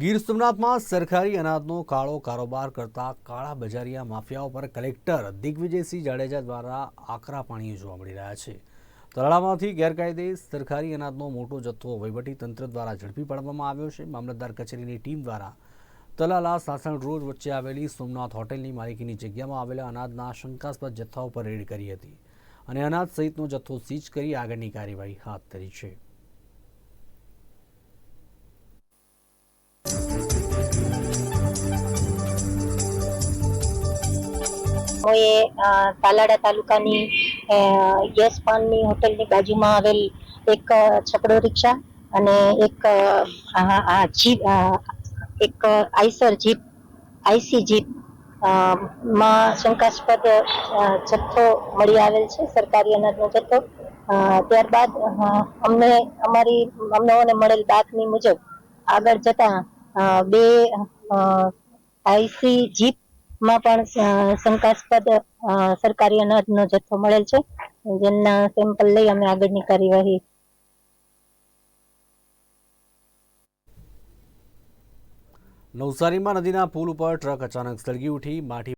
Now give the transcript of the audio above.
ગીર સોમનાથમાં સરકારી અનાજનો કાળો કારોબાર કરતા કાળા બજારિયા માફિયાઓ પર કલેક્ટર દિગ્વિજયસિંહ જાડેજા દ્વારા આકરા પાણી જોવા મળી રહ્યા છે. તળાવમાંથી ગેરકાયદે સરકારી અનાજનો મોટો જથ્થો તંત્ર દ્વારા ઝડપી પાડવામાં આવ્યો છે. મામલતદાર કચેરીની ટીમ દ્વારા તલાલા સાસણ રોડ વચ્ચે આવેલી સોમનાથ હોટેલની માલિકીની જગ્યામાં આવેલા અનાજના શંકાસ્પદ જથ્થા ઉપર રેડ કરી હતી અને અનાજ સહિતનો જથ્થો સીઝ કરી આગળની કાર્યવાહી હાથ ધરી છે. મોએ તાલાડા તાલુકાની યસ પાનની હોટલની બાજુમાં આવેલ એક છકડો રિક્ષા અને એક જીપ એક આઈસર જીપ, આઈસી જીપમાં શંકાસ્પદ જથ્થો મળી આવેલ છે, સરકારી અનાજનો જથ્થો. ત્યારબાદ અમને, અમારી અમને મળેલ બાતમી મુજબ આગળ જતા બે આઈસી જીપ માં પણ શંકાસ્પદ સરકારી અનાજનો જથ્થો મળેલ છે. જેમના સેમ્પલ લઈ અમે આગળની કાર્યવાહી નવસારીમાં નદીના પુલ ઉપર ટ્રક અચાનક સળગી ઉઠી માટી